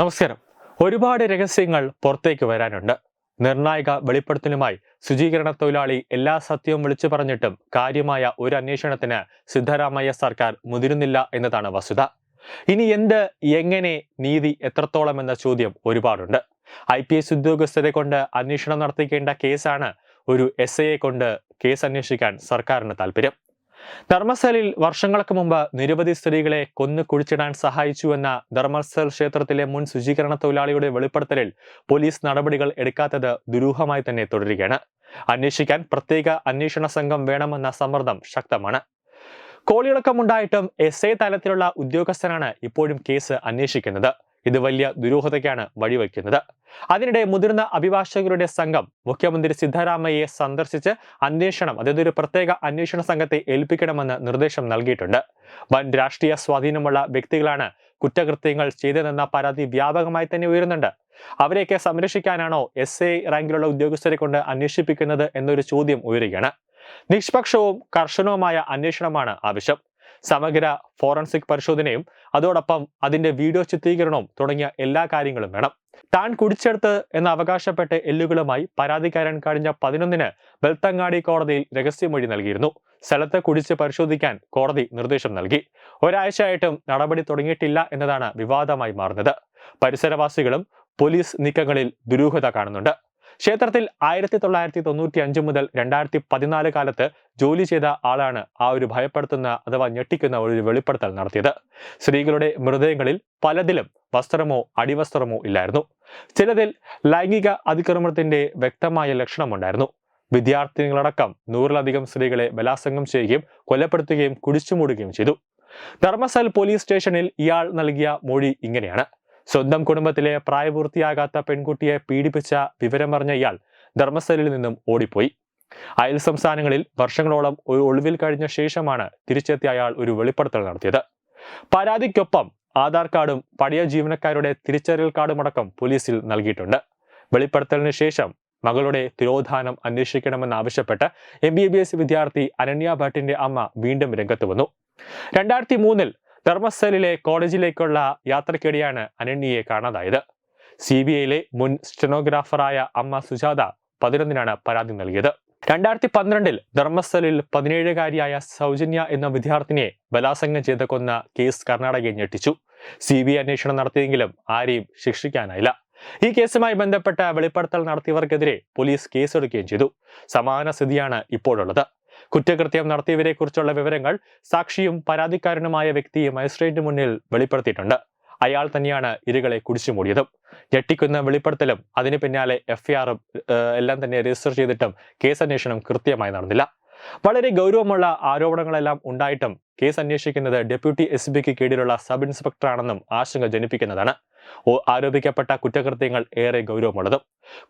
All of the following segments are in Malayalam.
നമസ്കാരം. ഒരുപാട് രഹസ്യങ്ങൾ പുറത്തേക്ക് വരാനുണ്ട്. നിർണായക വെളിപ്പെടുത്തലുമായി ശുചീകരണ തൊഴിലാളി എല്ലാ സത്യവും വിളിച്ചു പറഞ്ഞിട്ടും കാര്യമായ ഒരു അന്വേഷണത്തിന് സിദ്ധരാമയ്യ സർക്കാർ മുതിരുന്നില്ല എന്നതാണ് വസ്തുത. ഇനി എന്ത് എങ്ങനെ നീതി എത്രത്തോളം എന്ന ചോദ്യം ഒരുപാടുണ്ട്. ഐ പി എസ് ഉദ്യോഗസ്ഥരെ കൊണ്ട് അന്വേഷണം നടത്തിക്കേണ്ട കേസാണ് ഒരു എസ് ഐയെ കൊണ്ട് കേസ് അന്വേഷിക്കാൻ സർക്കാരിന് താല്പര്യം ധർമ്മസ്ഥലിൽ വർഷങ്ങൾക്ക് മുമ്പ് നിരവധി സ്ത്രീകളെ കൊന്നു കുഴിച്ചിടാൻ സഹായിച്ചുവെന്ന ധർമ്മസ്ഥൽ ക്ഷേത്രത്തിലെ മുൻ ശുചീകരണ തൊഴിലാളിയുടെ വെളിപ്പെടുത്തലിൽ പോലീസ് നടപടികൾ എടുക്കാത്തത് ദുരൂഹമായി തന്നെ തുടരുകയാണ്. അന്വേഷിക്കാൻ പ്രത്യേക അന്വേഷണ സംഘം വേണമെന്ന സമ്മർദ്ദം ശക്തമാണ്. കോളിളക്കമുണ്ടായിട്ടും എസ് ഐ തലത്തിലുള്ള ഉദ്യോഗസ്ഥനാണ് ഇപ്പോഴും കേസ് അന്വേഷിക്കുന്നത്. ഇത് വലിയ ദുരൂഹതയ്ക്കാണ് വഴിവെക്കുന്നത്. അതിനിടെ മുതിർന്ന അഭിഭാഷകരുടെ സംഘം മുഖ്യമന്ത്രി സിദ്ധരാമയ്യയെ സന്ദർശിച്ച് അന്വേഷണം അതായത് ഒരു പ്രത്യേക അന്വേഷണ സംഘത്തെ ഏൽപ്പിക്കണമെന്ന് നിർദ്ദേശം നൽകിയിട്ടുണ്ട്. വൻ രാഷ്ട്രീയ സ്വാധീനമുള്ള വ്യക്തികളാണ് കുറ്റകൃത്യങ്ങൾ ചെയ്തതെന്ന പരാതി വ്യാപകമായി തന്നെ ഉയരുന്നുണ്ട്. അവരെയൊക്കെ സംരക്ഷിക്കാനാണോ എസ് ഐ റാങ്കിലുള്ള ഉദ്യോഗസ്ഥരെ കൊണ്ട് അന്വേഷിപ്പിക്കുന്നത് എന്നൊരു ചോദ്യം ഉയരുകയാണ്. നിഷ്പക്ഷവും കർശനവുമായ അന്വേഷണമാണ് ആവശ്യം. സമഗ്ര ഫോറൻസിക് പരിശോധനയും അതോടൊപ്പം അതിന്റെ വീഡിയോ ചിത്രീകരണവും തുടങ്ങിയ എല്ലാ കാര്യങ്ങളും വേണം. താൻ കുടിച്ചെടുത്ത് എന്ന് അവകാശപ്പെട്ട് എല്ലുകളുമായി പരാതിക്കാരൻ കഴിഞ്ഞ പതിനൊന്നിന് വെൽത്തങ്ങാടി കോടതിയിൽ രഹസ്യമൊഴി നൽകിയിരുന്നു. സ്ഥലത്ത് കുടിച്ച് പരിശോധിക്കാൻ കോടതി നിർദ്ദേശം നൽകി. ഒരാഴ്ചയായിട്ടും നടപടി തുടങ്ങിയിട്ടില്ല എന്നതാണ് വിവാദമായി മാറുന്നത്. പരിസരവാസികളും പോലീസ് നീക്കങ്ങളിൽ ദുരൂഹത കാണുന്നുണ്ട്. ക്ഷേത്രത്തിൽ ആയിരത്തി തൊള്ളായിരത്തി തൊണ്ണൂറ്റി അഞ്ച് മുതൽ രണ്ടായിരത്തി പതിനാല് കാലത്ത് ജോലി ചെയ്ത ആളാണ് ആ ഒരു ഭയപ്പെടുത്തുന്ന അഥവാ ഞെട്ടിക്കുന്ന ഒരു വെളിപ്പെടുത്തൽ നടത്തിയത്. സ്ത്രീകളുടെ മൃതദേഹങ്ങളിൽ പലതിലും വസ്ത്രമോ അടിവസ്ത്രമോ ഇല്ലായിരുന്നു. ചിലതിൽ ലൈംഗിക അതിക്രമണത്തിന്റെ വ്യക്തമായ ലക്ഷണമുണ്ടായിരുന്നു. വിദ്യാർത്ഥിനികളടക്കം നൂറിലധികം സ്ത്രീകളെ ബലാത്സംഗം ചെയ്യുകയും കൊലപ്പെടുത്തുകയും കുടിച്ചുമൂടുകയും ചെയ്തു. ധർമ്മസ്ഥൽ പോലീസ് സ്റ്റേഷനിൽ ഇയാൾ നൽകിയ മൊഴി ഇങ്ങനെയാണ്. സ്വന്തം കുടുംബത്തിലെ പ്രായപൂർത്തിയാകാത്ത പെൺകുട്ടിയെ പീഡിപ്പിച്ച വിവരമറിഞ്ഞ ഇയാൾ ധർമ്മസ്ഥലിൽ നിന്നും ഓടിപ്പോയി. അയൽ സംസ്ഥാനങ്ങളിൽ വർഷങ്ങളോളം ഒരു ഒളിവിൽ കഴിഞ്ഞ ശേഷമാണ് തിരിച്ചെത്തിയ അയാൾ ഒരു വെളിപ്പെടുത്തൽ നടത്തിയത്. പരാതിക്കൊപ്പം ആധാർ കാർഡും പഴയ ജീവനക്കാരുടെ തിരിച്ചറിയൽ കാർഡും അടക്കം പോലീസിൽ നൽകിയിട്ടുണ്ട്. വെളിപ്പെടുത്തലിന് ശേഷം മകളുടെ തിരോധാനം അന്വേഷിക്കണമെന്നാവശ്യപ്പെട്ട് എം ബി ബി എസ് വിദ്യാർത്ഥി അനന്യ ഭട്ടിന്റെ അമ്മ വീണ്ടും രംഗത്ത് വന്നു. രണ്ടായിരത്തി മൂന്നിൽ ധർമ്മസ്ഥലിലെ കോളേജിലേക്കുള്ള യാത്രക്കിടെയാണ് അനന്യയെ കാണാതായത്. സി ബി ഐയിലെ മുൻ സ്റ്റെനോഗ്രാഫറായ അമ്മ സുജാത പതിനൊന്നിനാണ് പരാതി നൽകിയത്. രണ്ടായിരത്തി പന്ത്രണ്ടിൽ ധർമ്മസ്ഥലിൽ പതിനേഴുകാരിയായ സൗജന്യ എന്ന വിദ്യാർത്ഥിനിയെ ബലാത്സംഗം ചെയ്ത കൊന്ന കേസ് കർണാടകയെ ഞെട്ടിച്ചു. സി ബി ഐ അന്വേഷണം നടത്തിയെങ്കിലും ആരെയും ശിക്ഷിക്കാനായില്ല. ഈ കേസുമായി ബന്ധപ്പെട്ട വെളിപ്പെടുത്തൽ നടത്തിയവർക്കെതിരെ പോലീസ് കേസെടുക്കുകയും ചെയ്തു. സമാന സ്ഥിതിയാണ് ഇപ്പോഴുള്ളത്. കുറ്റകൃത്യം നടത്തിയവരെക്കുറിച്ചുള്ള വിവരങ്ങൾ സാക്ഷിയും പരാതിക്കാരനുമായ വ്യക്തിയും മജിസ്ട്രേറ്റിന് മുന്നിൽ വെളിപ്പെടുത്തിയിട്ടുണ്ട്. അയാൾ തന്നെയാണ് ഇരകളെ കുടിച്ചുമൂടിയതും ഞെട്ടിക്കുന്ന വെളിപ്പെടുത്തലും അതിന് പിന്നാലെ എഫ്ഐആറും എല്ലാം തന്നെ രജിസ്റ്റർ ചെയ്തിട്ടും കേസ് അന്വേഷണം കൃത്യമായി നടന്നില്ല. വളരെ ഗൗരവമുള്ള ആരോപണങ്ങളെല്ലാം ഉണ്ടായിട്ടും കേസ് അന്വേഷിക്കുന്നത് ഡെപ്യൂട്ടി എസ് ബിക്ക് കീഴിലുള്ള സബ് ഇൻസ്പെക്ടറാണെന്നും ആശങ്ക ജനിപ്പിക്കുന്നതാണ്. ആരോപിക്കപ്പെട്ട കുറ്റകൃത്യങ്ങൾ ഏറെ ഗൗരവമുള്ളതും.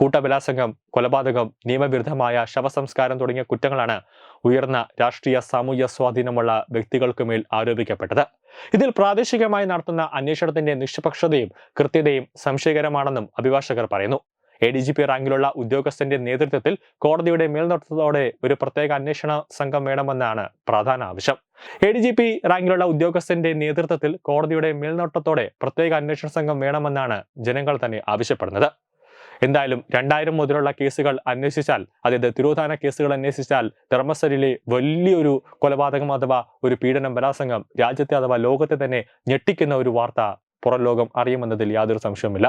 കൂട്ടവിലാസംഗം കൊലപാതകം നിയമവിരുദ്ധമായ ശവസംസ്കാരം തുടങ്ങിയ കുറ്റങ്ങളാണ് ഉയർന്ന രാഷ്ട്രീയ സാമൂഹ്യ സ്വാധീനമുള്ള വ്യക്തികൾക്കുമേൽ ആരോപിക്കപ്പെട്ടത്. ഇതിൽ പ്രാദേശികമായി നടത്തുന്ന അന്വേഷണത്തിന്റെ നിഷ്പക്ഷതയും കൃത്യതയും സംശയകരമാണെന്നും അഭിഭാഷകർ പറയുന്നു. എ ഡി ജി പി റാങ്കിലുള്ള ഉദ്യോഗസ്ഥന്റെ നേതൃത്വത്തിൽ കോടതിയുടെ മേൽനോട്ടത്തോടെ ഒരു പ്രത്യേക അന്വേഷണ സംഘം വേണമെന്നാണ് പ്രധാന ആവശ്യം. എ ഡി ജി പി റാങ്കിലുള്ള ഉദ്യോഗസ്ഥന്റെ നേതൃത്വത്തിൽ കോടതിയുടെ മേൽനോട്ടത്തോടെ പ്രത്യേക അന്വേഷണ സംഘം വേണമെന്നാണ് ജനങ്ങൾ തന്നെ ആവശ്യപ്പെടുന്നത്. എന്തായാലും രണ്ടായിരം മുതലുള്ള കേസുകൾ അന്വേഷിച്ചാൽ അതായത് തിരോധാന കേസുകൾ അന്വേഷിച്ചാൽ ധർമ്മസ്ഥലിലെ വലിയൊരു കൊലപാതകം അഥവാ ഒരു പീഡനം ബലാസംഗം രാജ്യത്തെ അഥവാ ലോകത്തെ തന്നെ ഞെട്ടിക്കുന്ന ഒരു വാർത്ത പുറം ലോകം അറിയുമെന്നതിൽ യാതൊരു സംശയവുമില്ല.